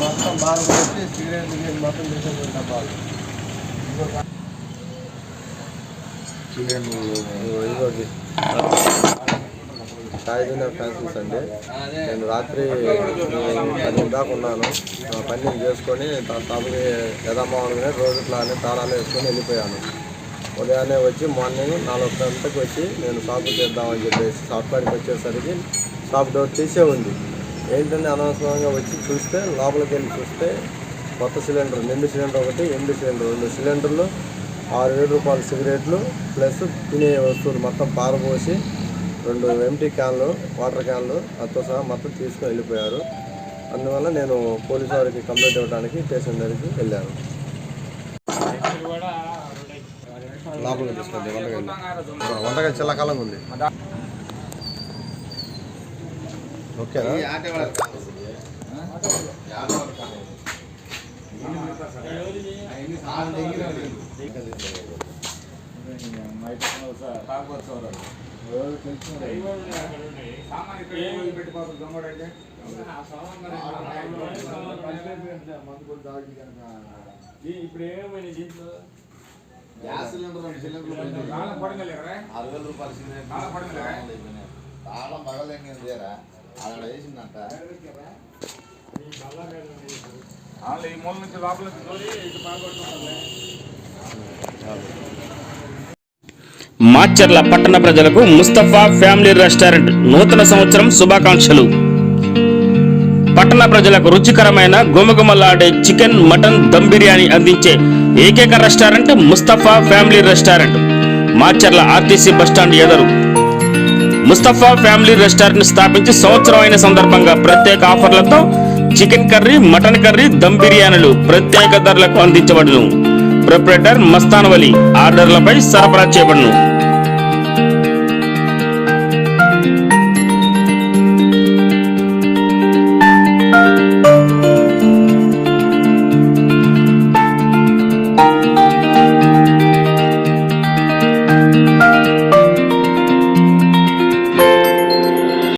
మొత్తం బాగా పెట్టి సిగరెట్ మొత్తం డబ్బాలు ఫ్యాన్సీస్ అండి నేను రాత్రి పది దాకా ఉన్నాను పని చేసుకొని చేసుకొని దాని రోజు ఇట్లా అని తాళాలు వేసుకొని వెళ్ళిపోయాను ఉదయాన్నే వచ్చి మార్నింగ్ నాలుగు గంటలకు వచ్చి నేను షాపు చేద్దామని చెప్పేసి షాప్ కాడికి వచ్చేసరికి షాప్ డోర్ తీసే ఉంది. ఏంటంటే అనవసరంగా వచ్చి చూస్తే లోపలికి వెళ్ళి చూస్తే కొత్త సిలిండర్ నిండు సిలిండర్ ఒకటి ఎండు సిలిండర్ రెండు సిలిండర్లు ఆరు వేల రూపాయల సిగరెట్లు ప్లస్ తినే వస్తువులు మొత్తం పారబోసి రెండు ఎంటీ క్యాన్లు వాటర్ క్యాన్లు అతో సహా మొత్తం తీసుకుని వెళ్ళిపోయారు. అందువల్ల నేను పోలీసు వారికి కంప్లైంట్ ఇవ్వడానికి స్టేషన్ దగ్గరికి వెళ్ళాను. లోపలికి తీసుకోండి వంటగది వంటగది చిల్లకాలంగా ఉంది. ఓకేనా? ఇప్పుడు ఏమైనా దీంట్లో? గ్యాస్ సిలిండర్ రెండు సిలిండర్లు. ఆరు వేల రూపాయల సిలిండర్ తాళం అక్కడ వేసిందంట. ఈ మూల నుంచి లోపలికి ఇటు మాచర్ల పట్టణ ప్రజలకు ముస్తఫా ఫ్యామిలీ రెస్టారెంట్ నూతన సంవత్సరం శుభాకాంక్షలు. పట్టణ ప్రజలకు రుచికరమైన గుమగుమలాడే చికెన్ మటన్ దమ్ బిర్యానీ అందించే ఏకైక restaurant Mustafa family restaurant. Macherla RTC bus stand ఎదురు. ముస్తఫా ఫ్యామిలీ రెస్టారెంట్ స్థాపించి సంవత్సరం అయిన సందర్భంగా ప్రత్యేక ఆఫర్లతో chicken curry mutton curry dum బిర్యానీలు ప్రత్యేక ధరలకు అందించబడును. ప్రొపరేటర్ మస్తాన్ వలి ఆర్డర్లపై సరఫరా చేయబడును.